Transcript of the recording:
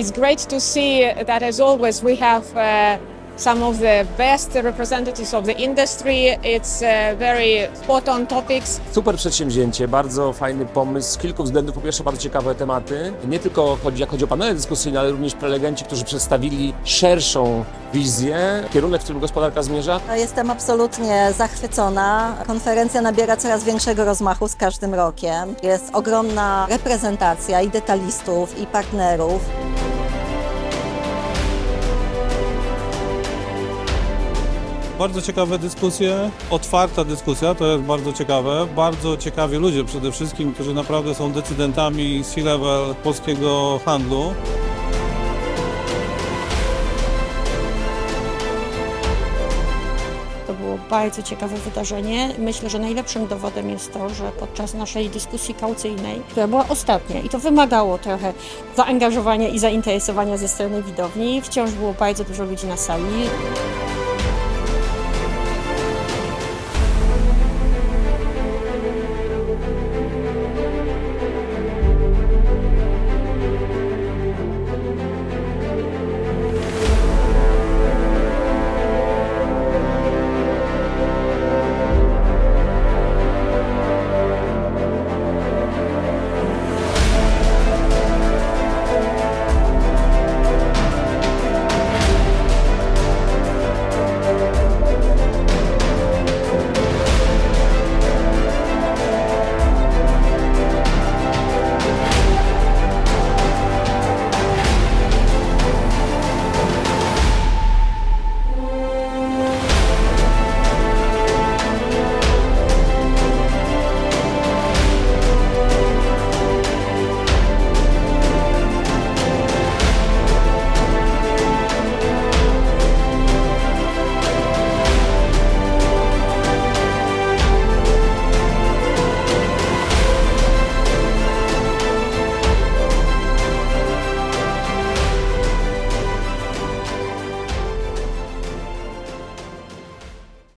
it's great to see that, as always, we have uh, some of the best representatives of the industry. It's uh, very spot on topics. Super przedsięwzięcie, bardzo fajny pomysł z kilku względów. Po pierwsze, bardzo ciekawe tematy. Nie tylko chodzi, jak chodzi o panele dyskusyjne, ale również prelegenci, którzy przedstawili szerszą wizję, kierunek, w którym gospodarka zmierza. Jestem absolutnie zachwycona. Konferencja nabiera coraz większego rozmachu z każdym rokiem. Jest ogromna reprezentacja i detalistów, i partnerów. Bardzo ciekawe dyskusje, otwarta dyskusja, to jest bardzo ciekawe. Bardzo ciekawi ludzie przede wszystkim, którzy naprawdę są decydentami C-level polskiego handlu. To było bardzo ciekawe wydarzenie. Myślę, że najlepszym dowodem jest to, że podczas naszej dyskusji kaucyjnej, która była ostatnia i to wymagało trochę zaangażowania i zainteresowania ze strony widowni, wciąż było bardzo dużo ludzi na sali.